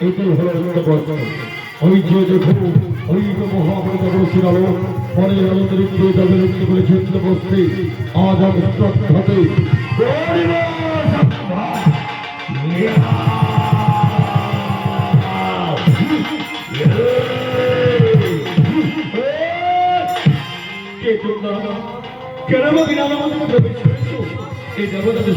এটাই হলো উত্তপ্ত ওই যে দেখো ওই যে মহাবৃত আলো পরে আলোদের একটু যাবে একটু করে চিত্র বসতে আজ আমি শ্রদ্ধাতে কেন বিনাম আমাদের প্রবেশ করেছ এই দেবতাদের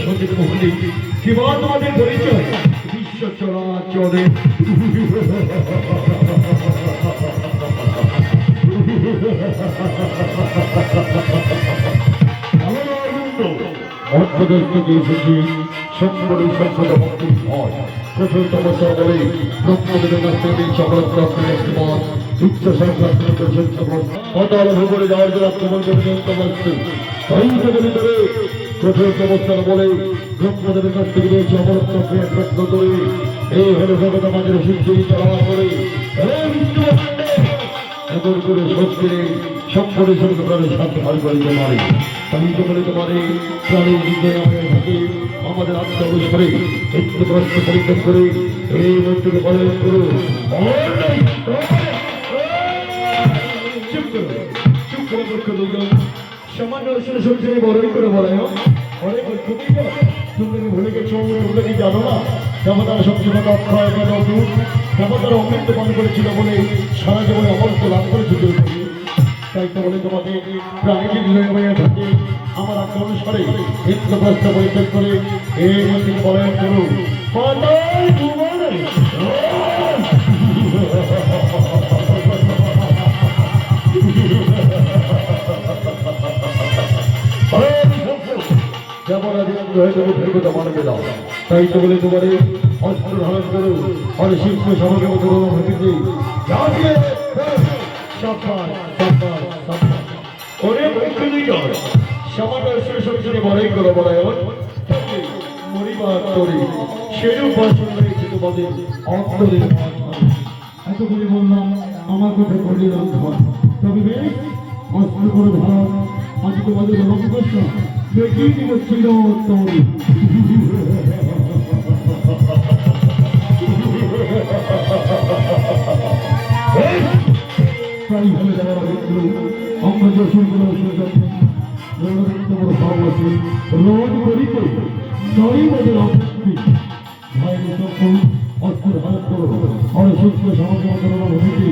উচ্চ ভূগোলে যাওয়ার জন্য ভিতরে তপস্যার বলে কাছ থেকে করে। এই হলো আমাদের করে এমন করে সরকারের সাথে হার করিতে পারে। তাই তো আমাদের থাকে, আমাদের পরিত্যাগ করে এই বলে করো চুপ করে সামান্য শুনে শুনছে বড়ই করে বলে অনেক তুমি ভুলে গেছো ভুলে কি জানো না? দেবতার সবচেয়ে অক্ষয় কেন অদ্ভুত দেবতার অমৃত পান করেছিল বলে সারা জীবনে অমর্ত লাভ করেছিল তাই তো বলে তোমাকে হৃদয় হয়ে থাকে। আমার আজ্ঞা অনুসারে ইন্দ্রপ্রস্থ পরিত্যাগ করে এই মন্দির বলয়ন করো হয়ে যাবে ফেরবে মানবে দাও তাই তো তোমারে অস্ত্র ধারণ করো আর শিল্প সমাজে মতো সাবধান সাবধান ওরে নিকট সামান্য সরস্বতী বড়াই করো বড়ায়ন মরিবার তোরে সেরূপ বাসন রয়েছে তোমাদের অন্তরের এতগুলি বললাম, আমার কথা করলে রন্ধন তবে বেশ অস্ত্র করে ভারত আজ তোমাদের রঙ্গকৃষ্ণ দেখিয়ে দিব ছিল তোর প্রায় ভালো যাওয়ার অভিজ্ঞ আমরা যে শুনগুলো শুনতে বড় ভাব আছে রোজ করিতে বছর অভিজ্ঞ ভাই সকল অস্ত্র হাত করো আর সুস্থ সমাজ মতো হইতে